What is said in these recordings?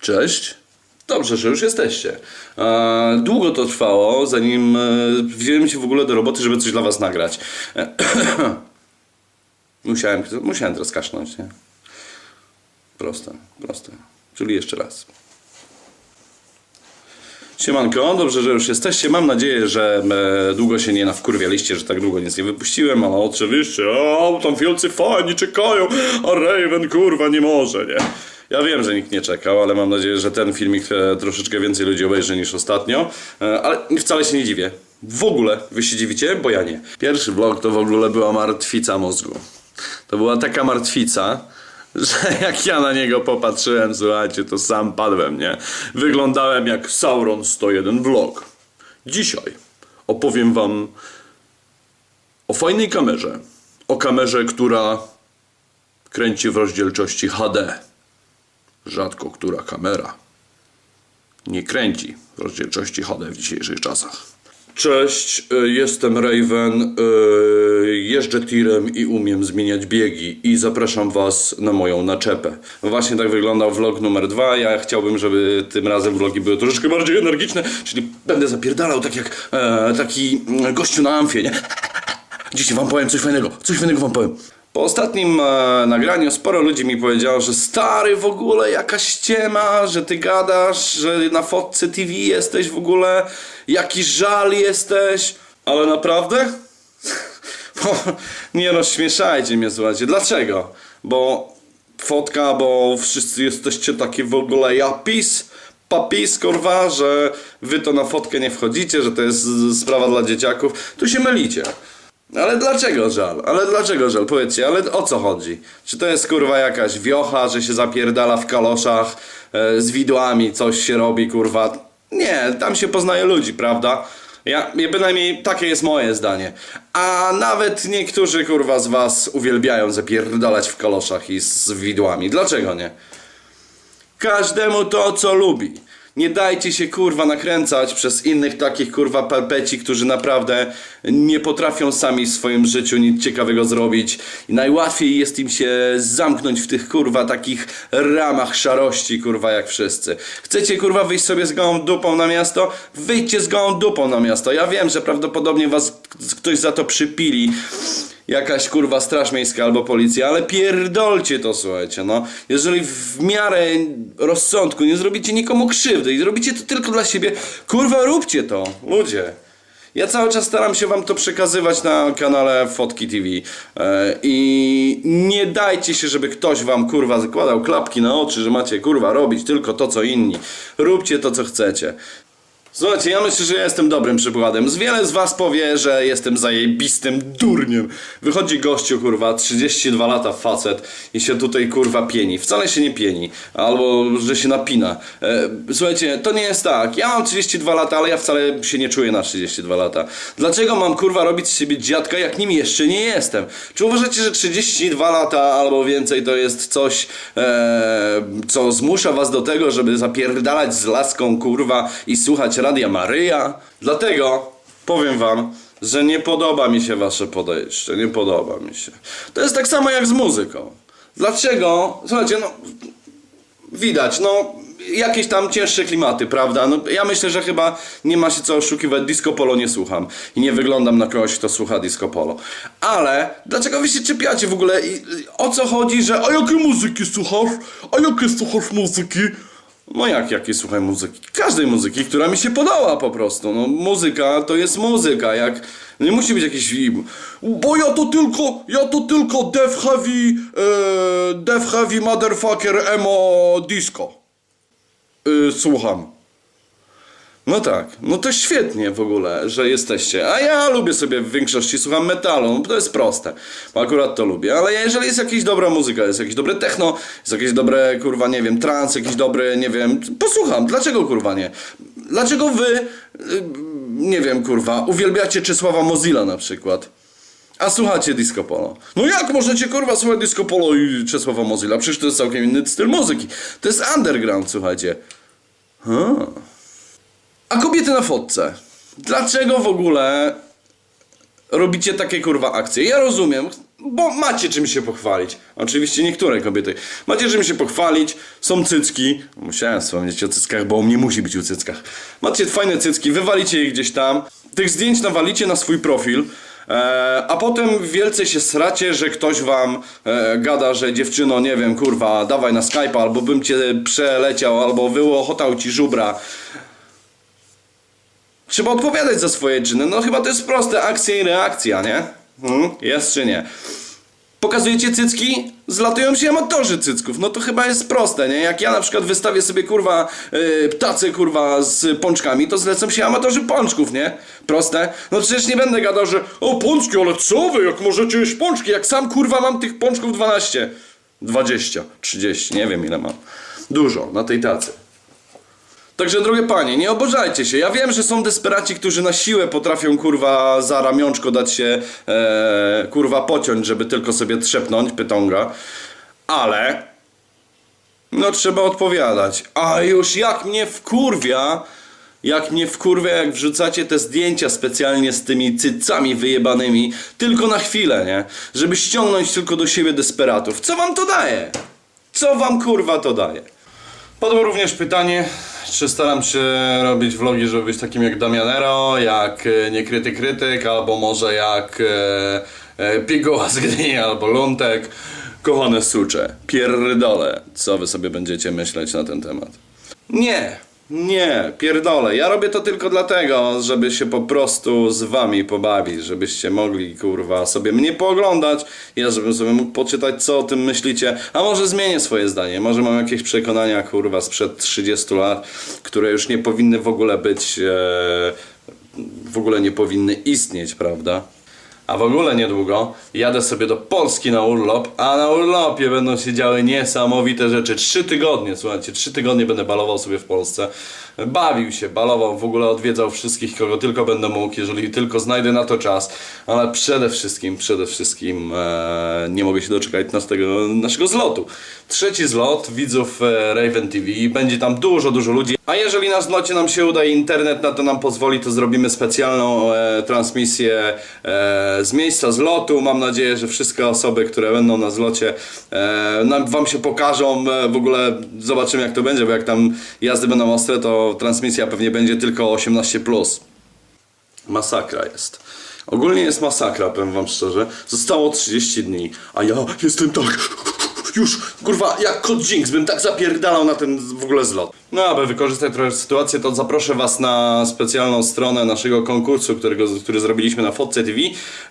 Cześć. Dobrze, że już jesteście. E, Długo to trwało, zanim e, wziąłem się w ogóle do roboty, żeby coś dla was nagrać. E, Musiałem, musiałem teraz kasznąć, nie? Proste, proste. Czyli jeszcze raz. Siemanko, dobrze, że już jesteście. Mam nadzieję, że e, długo się nie nawkurwialiście, że tak długo nic nie wypuściłem, ale oczywiście, o, tam wielcy fani czekają, a Raven kurwa nie może, nie? Ja wiem, że nikt nie czekał, ale mam nadzieję, że ten filmik e, troszeczkę więcej ludzi obejrzy niż ostatnio, e, ale wcale się nie dziwię. W ogóle wy się dziwicie, bo ja nie. Pierwszy vlog to w ogóle była martwica mózgu. To była taka martwica, że jak ja na niego popatrzyłem, słuchajcie, to sam padłem, nie? Wyglądałem jak Sauron 101 vlog. Dzisiaj opowiem wam o fajnej kamerze. O kamerze, która kręci w rozdzielczości HD. Rzadko która kamera nie kręci w rozdzielczości HD w dzisiejszych czasach. Cześć, y, jestem Raven, y, jeżdżę tirem i umiem zmieniać biegi i zapraszam was na moją naczepę. Właśnie tak wyglądał vlog numer dwa. Ja chciałbym, żeby tym razem vlogi były troszeczkę bardziej energiczne, czyli będę zapierdalał tak jak e, taki mm, gościu na amfie, nie? Dzisiaj wam powiem coś fajnego, coś fajnego wam powiem. Po ostatnim e, nagraniu sporo ludzi mi powiedziało, że stary w ogóle jakaś ściema, że ty gadasz, że na fotce TV jesteś w ogóle, jaki żal jesteś. Ale naprawdę? Nie rozśmieszajcie mnie, słuchajcie. Dlaczego? Bo fotka, bo wszyscy jesteście takie w ogóle japis, papis, kurwa, że wy to na fotkę nie wchodzicie, że to jest sprawa dla dzieciaków. Tu się mylicie. Ale dlaczego żal? Ale dlaczego żal? Powiedzcie, ale o co chodzi? Czy to jest kurwa jakaś wiocha, że się zapierdala w kaloszach e, z widłami, coś się robi, kurwa? Nie, tam się poznaje ludzi, prawda? Ja, bynajmniej takie jest moje zdanie. A nawet niektórzy kurwa z was uwielbiają zapierdalać w kaloszach i z widłami. Dlaczego nie? Każdemu to, co lubi. Nie dajcie się kurwa nakręcać przez innych takich kurwa perpeci, którzy naprawdę nie potrafią sami w swoim życiu nic ciekawego zrobić. I najłatwiej jest im się zamknąć w tych kurwa takich ramach szarości kurwa jak wszyscy. Chcecie kurwa wyjść sobie z gołą dupą na miasto? Wyjdźcie z gołą dupą na miasto. Ja wiem, że prawdopodobnie was ktoś za to przypili jakaś kurwa straż miejska albo policja, ale pierdolcie to, słuchajcie, no. Jeżeli w miarę rozsądku nie zrobicie nikomu krzywdy i zrobicie to tylko dla siebie, kurwa róbcie to, ludzie. Ja cały czas staram się wam to przekazywać na kanale Fotki TV e, i nie dajcie się, żeby ktoś wam kurwa zakładał klapki na oczy, że macie kurwa robić tylko to co inni. Róbcie to co chcecie. Słuchajcie, ja myślę, że ja jestem dobrym przykładem. Z wiele z was powie, że jestem zajebistym durniem. Wychodzi gościu, kurwa, 32 lata facet i się tutaj, kurwa, pieni. Wcale się nie pieni. Albo, że się napina. E, słuchajcie, to nie jest tak. Ja mam 32 lata, ale ja wcale się nie czuję na 32 lata. Dlaczego mam, kurwa, robić z siebie dziadka, jak nim jeszcze nie jestem? Czy uważacie, że 32 lata albo więcej to jest coś, e, co zmusza was do tego, żeby zapierdalać z laską, kurwa, i słuchać Radia Maryja? Dlatego powiem wam, że nie podoba mi się wasze podejście. Nie podoba mi się. To jest tak samo jak z muzyką. Dlaczego? Słuchajcie, no widać, no jakieś tam cięższe klimaty, prawda? No, ja myślę, że chyba nie ma się co oszukiwać, disco polo nie słucham i nie wyglądam na kogoś, kto słucha disco polo. Ale dlaczego wy się czepiacie w ogóle? I, o co chodzi, że a jakie muzyki słuchasz? A jakie słuchasz muzyki? No jak, jakie słuchaj muzyki? Każdej muzyki, która mi się podoba po prostu. No muzyka to jest muzyka, jak... Nie musi być jakiś... Bo ja to tylko, ja to tylko Def Heavy, e, Def Heavy Motherfucker Emo Disco. Y, słucham. No tak, no to świetnie w ogóle, że jesteście. A ja lubię sobie w większości słucham metalu, no to jest proste. Bo akurat to lubię. Ale jeżeli jest jakaś dobra muzyka, jest jakieś dobre techno, jest jakieś dobre, kurwa, nie wiem, trans, jakiś dobry, nie wiem, posłucham. Dlaczego, kurwa, nie? Dlaczego wy, y, nie wiem, kurwa, uwielbiacie Czesława Mozilla na przykład? A słuchacie disco polo. No jak możecie kurwa słuchać disco polo i Czesława Mozilla? Przecież to jest całkiem inny styl muzyki. To jest underground, słuchajcie. Hmm. A kobiety na fotce. Dlaczego w ogóle robicie takie kurwa akcje? Ja rozumiem. bo macie czym się pochwalić. Oczywiście niektóre kobiety. Macie czym się pochwalić, są cycki. Musiałem wspomnieć o cyckach, bo u mnie musi być o cyckach. Macie fajne cycki, wywalicie je gdzieś tam. Tych zdjęć nawalicie na swój profil. E, a potem wielce się sracie, że ktoś wam e, gada, że dziewczyno, nie wiem, kurwa, dawaj na Skype'a, albo bym cię przeleciał, albo wyłochotał ci żubra. Trzeba odpowiadać za swoje czyny. No chyba to jest proste, akcja i reakcja, nie? Hmm? Jest czy nie? Pokazujecie cycki? Zlatują się amatorzy cycków. No to chyba jest proste, nie? Jak ja na przykład wystawię sobie kurwa yy, kurwa z pączkami, to zlecą się amatorzy pączków, nie? Proste? No przecież nie będę gadał, że o pączki, ale co wy, jak możecie jeść pączki? Jak sam kurwa mam tych pączków 12. 20, 30, nie wiem ile mam. Dużo na tej tacy. Także drogie panie, nie oburzajcie się. Ja wiem, że są desperaci, którzy na siłę potrafią kurwa za ramionczko dać się e, kurwa pociąć, żeby tylko sobie trzepnąć pytonga. Ale no trzeba odpowiadać. A już jak mnie wkurwia, jak mnie wkurwia, jak wrzucacie te zdjęcia specjalnie z tymi cycami wyjebanymi, tylko na chwilę, nie? Żeby ściągnąć tylko do siebie desperatów. Co wam to daje? Co wam kurwa to daje? Padło również pytanie, czy staram się robić vlogi, żeby być takim jak Damianero, jak e, Niekryty Krytyk, albo może jak e, e, Piguła z Gdyni, albo Luntek. Kochane sucze, pierdole, co wy sobie będziecie myśleć na ten temat? Nie, nie, pierdolę. Ja robię to tylko dlatego, żeby się po prostu z wami pobawić, żebyście mogli, kurwa, sobie mnie pooglądać, ja żebym sobie mógł poczytać, co o tym myślicie, a może zmienię swoje zdanie, może mam jakieś przekonania, kurwa, sprzed 30 lat, które już nie powinny w ogóle być, e, w ogóle nie powinny istnieć, prawda? A w ogóle niedługo jadę sobie do Polski na urlop, a na urlopie będą się działy niesamowite rzeczy. Trzy tygodnie, słuchajcie, trzy tygodnie będę balował sobie w Polsce. Bawił się, balował, w ogóle odwiedzał wszystkich, kogo tylko będę mógł, jeżeli tylko znajdę na to czas. Ale przede wszystkim, przede wszystkim e, nie mogę się doczekać nas tego, naszego zlotu. Trzeci zlot widzów e, Raven TV. Będzie tam dużo, dużo ludzi. A jeżeli na zlocie nam się uda i internet na to nam pozwoli, to zrobimy specjalną e, transmisję e, z miejsca zlotu. Mam nadzieję, że wszystkie osoby, które będą na zlocie, e, nam, wam się pokażą. E, w ogóle zobaczymy jak to będzie, bo jak tam jazdy będą ostre, to transmisja pewnie będzie tylko 18+. Masakra jest. Ogólnie jest masakra, powiem wam szczerze. Zostało 30 dni, a ja jestem tak... Już, kurwa, jak kot Jinx, bym tak zapierdalał na ten w ogóle zlot. No, aby wykorzystać trochę sytuację, to zaproszę was na specjalną stronę naszego konkursu, którego, który zrobiliśmy na Fotce TV.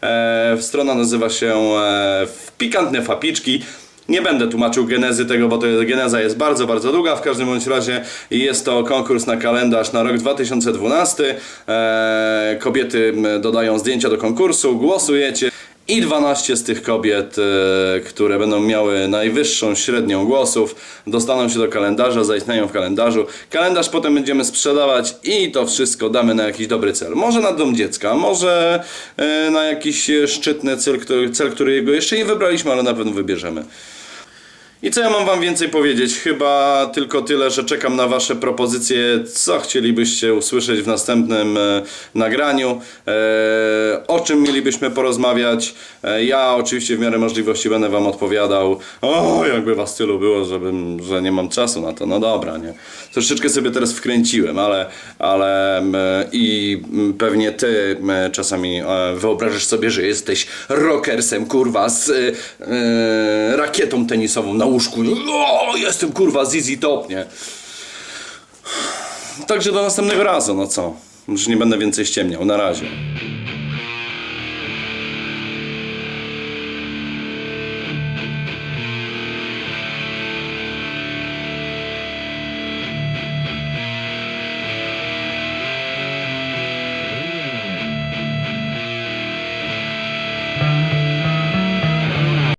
E, strona nazywa się e, Pikantne Fapiczki. Nie będę tłumaczył genezy tego, bo to jest, geneza jest bardzo, bardzo długa. W każdym bądź razie jest to konkurs na kalendarz na rok 2012. Eee, kobiety dodają zdjęcia do konkursu, głosujecie. I 12 z tych kobiet, e, które będą miały najwyższą średnią głosów, dostaną się do kalendarza, zaistnieją w kalendarzu. Kalendarz potem będziemy sprzedawać i to wszystko damy na jakiś dobry cel. Może na dom dziecka, może e, na jakiś szczytny cel, który, cel, którego jeszcze nie wybraliśmy, ale na pewno wybierzemy. I co ja mam wam więcej powiedzieć? Chyba tylko tyle, że czekam na wasze propozycje, co chcielibyście usłyszeć w następnym e, nagraniu, e, o czym mielibyśmy porozmawiać. E, ja oczywiście w miarę możliwości będę wam odpowiadał. O, jakby was tylu było, żebym, że nie mam czasu na to. No dobra, nie. Troszeczkę sobie teraz wkręciłem, ale, ale m, i pewnie ty m, czasami e, wyobrażasz sobie, że jesteś rockersem, kurwa, z e, e, rakietą tenisową na łóżku. O, jestem kurwa Zizi Top, nie? Także do następnego razu, no co? Już nie będę więcej ściemniał. Na razie.